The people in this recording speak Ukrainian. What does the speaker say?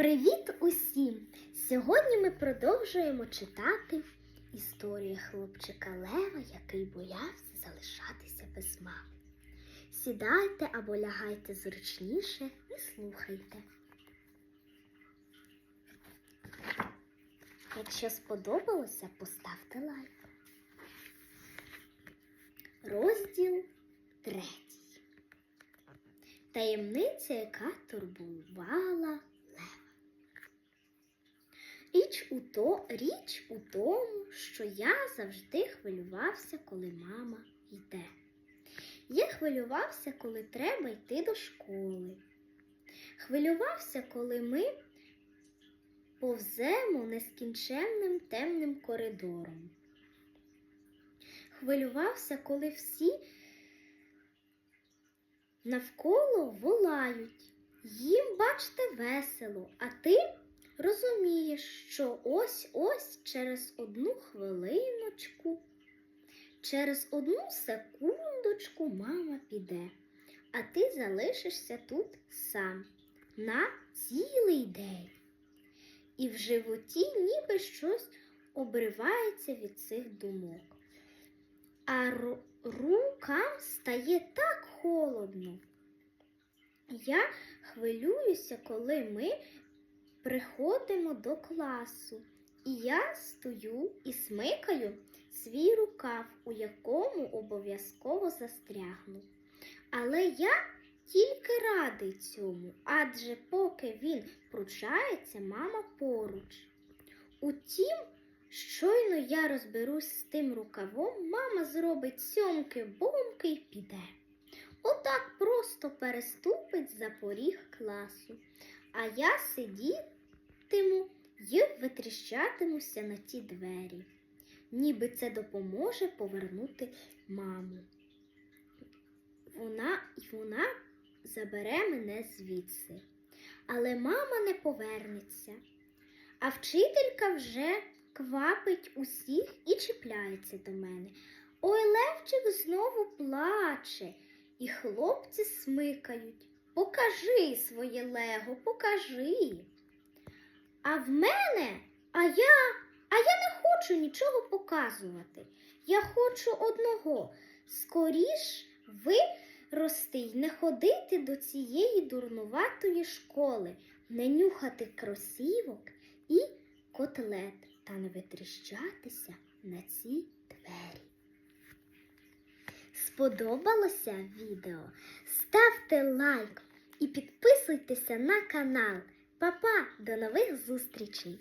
Привіт усім! Сьогодні ми продовжуємо читати історію хлопчика Лева, який боявся залишатися без мами. Сідайте або лягайте зручніше і слухайте. Якщо сподобалося, поставте лайк. Розділ третій. Таємниця, яка турбувала у, то, річ у тому, що я завжди хвилювався, коли мама йде. Я хвилювався, коли треба йти до школи. Хвилювався, коли ми повземо нескінченним темним коридором. Хвилювався, коли всі навколо волають. Їм, бачите, весело, а ти розумієш, що ось-ось через одну хвилиночку, через одну секундочку мама піде, а ти залишишся тут сам на цілий день. І в животі ніби щось обривається від цих думок. А рукам стає так холодно. Я хвилююся, коли ми приходимо до класу, і я стою і смикаю свій рукав, у якому обов'язково застрягну. Але я тільки радий цьому, адже поки він пручається, мама поруч. Утім, щойно я розберусь з тим рукавом, мама зробить сьомки-бомки і піде. Отак просто переступить за поріг класу, а я сидітиму й витріщатимуся на ті двері, ніби це допоможе повернути маму. Вона, і вона забере мене звідси. Але мама не повернеться, а вчителька вже квапить усіх і чіпляється до мене. Ой, Левчик знову плаче, і хлопці смикають. Покажи своє лего, покажи. А в мене, а я, а я не хочу нічого показувати. Я хочу одного. Скоріш вирости й не ходити до цієї дурнуватої школи, не нюхати кросівок і котлет та не витріщатися на ці двері. Сподобалося відео? Ставте лайк і підписуйтеся на канал. Па-па, до нових зустрічей!